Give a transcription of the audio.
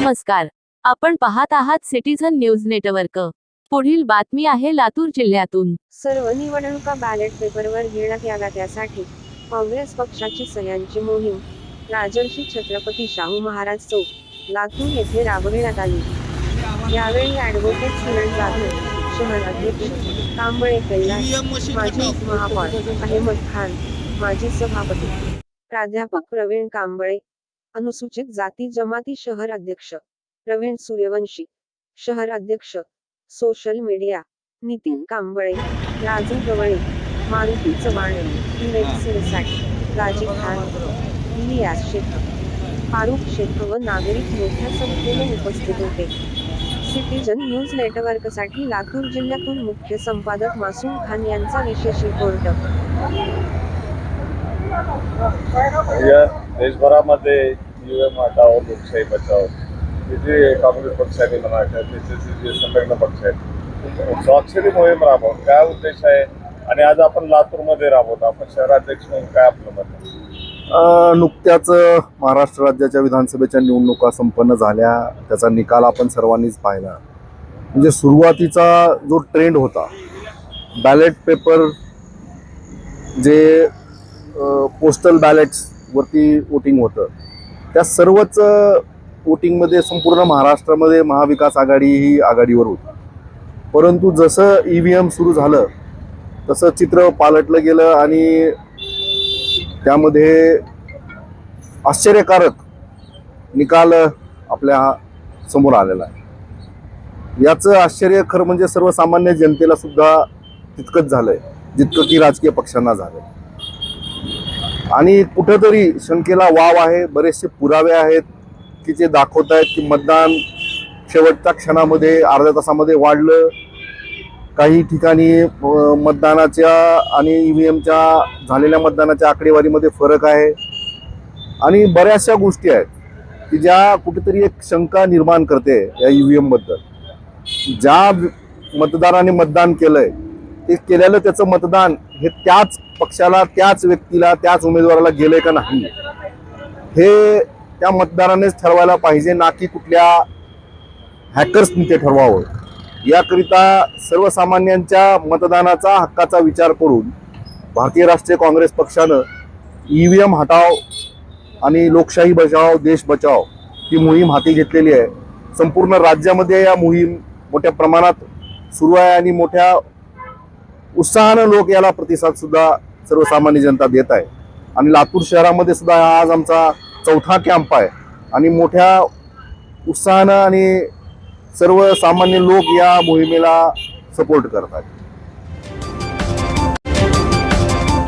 नमस्कार. आपण पाहत आहात सिटीझन न्यूज नेटवर्क. पुढील बातमी आहे लातूर जिल्ह्यातून. सर्व निवडणुका बॅलेट पेपरवर घेण्यात याव्या त्यासाठी काँग्रेस पक्षाची सह्यांची मोहीम. राजर्षी छत्रपती शाहू महाराज चौक लातूर येथे राबविण्यात आली. यावेळी ॲडव्होकेट किरण जाधव शहर अध्यक्ष कांबळे कैलास माजी उपमहापौर अहमद खान माजी सभापती प्राध्यापक प्रवीण कांबळे अनुसूचित जाती जमाती शहर अध्यक्ष प्रवीण सूर्यवंशी शहर अध्यक्ष सोशल मीडिया नितीन कांबळे राजू गवळे मारुती चव्हाणे विवेक सिरसाट राजीव खान इलियास शेख फारुख शेख व नागरिक मोठ्या संख्येने उपस्थित होते. सिटीजन न्यूज नेटवर्कसाठी लातूर जिल्ह्यातून मुख्य संपादक मासूम खान यांचा विशेष रिपोर्ट. या देशभरामध्ये एम हटाव लोकशाही बचाव. हे जे काँग्रेस पक्षाने म्हणा किंवा त्याचे जे संलग्न पक्ष आहेत. स्वाक्षरी मोहीम राबव काय उद्देश आहे? आणि आज आपण लातूरमध्ये राबवतो. आपण शहराध्यक्ष म्हणून काय आपलं मत आहे? नुकत्याच महाराष्ट्र राज्याच्या विधानसभेच्या निवडणुका संपन्न झाल्या. त्याचा निकाल आपण सर्वांनीच पाहिला. म्हणजे सुरुवातीचा जो ट्रेंड होता बॅलेट पेपर जे पोस्टल बॅलेट्सवरती वोटिंग होतं. त्या सर्वच वोटिंगमध्ये संपूर्ण महाराष्ट्रामध्ये महाविकास आघाडी ही आघाडीवर होती. परंतु जसं ई व्ही एम सुरू झालं तसं चित्र पालटलं गेलं आणि त्यामध्ये आश्चर्यकारक निकाल आपल्यासमोर आलेला आहे. याचं आश्चर्य खरं म्हणजे सर्वसामान्य जनतेला सुद्धा तितकंच आहे जितकं की राजकीय पक्षांना झालंय. आणि कुठंतरी शंकेला वाव आहे बरेचसे पुरावे आहेत की जे दाखवत आहेत की मतदान शेवटच्या क्षणामध्ये अर्ध्या तासामध्ये वाढलं. काही ठिकाणी मतदानाच्या आणि ई व्ही एमच्या झालेल्या मतदानाच्या आकडेवारीमध्ये फरक आहे. आणि बऱ्याचशा गोष्टी आहेत की ज्या कुठेतरी एक शंका निर्माण करते या ई व्ही एमबद्दल ज्या मतदाराने मतदान केलं आहे ते केलेलं त्याचं मतदान हे त्याच पक्षाला त्याच व्यक्तीला त्याच उमेदवाराला गेले का नाही? हे त्या मतदारानेच ठरवायला पाहिजे ना की कुठल्या हॅकर्सनी ते ठरवावं. याकरिता सर्वसामान्यांच्या मतदानाचा हक्काचा विचार करून भारतीय राष्ट्रीय काँग्रेस पक्षानं ई व्ही एम हटाव आणि लोकशाही बचाव देश बचाव ही मोहीम हाती घेतलेली आहे. संपूर्ण राज्यामध्ये या मोहीम मोठ्या प्रमाणात सुरू आहे आणि मोठ्या उत्साहानं लोक याला प्रतिसाद सुद्धा सर्वसामान्य जनता देत आहे. आणि लातूर शहरामध्ये सुद्धा आज आमचा चौथा कॅम्प आहे. आणि मोठ्या उत्साहानं आणि सर्वसामान्य लोक या मोहिमेला सपोर्ट करतात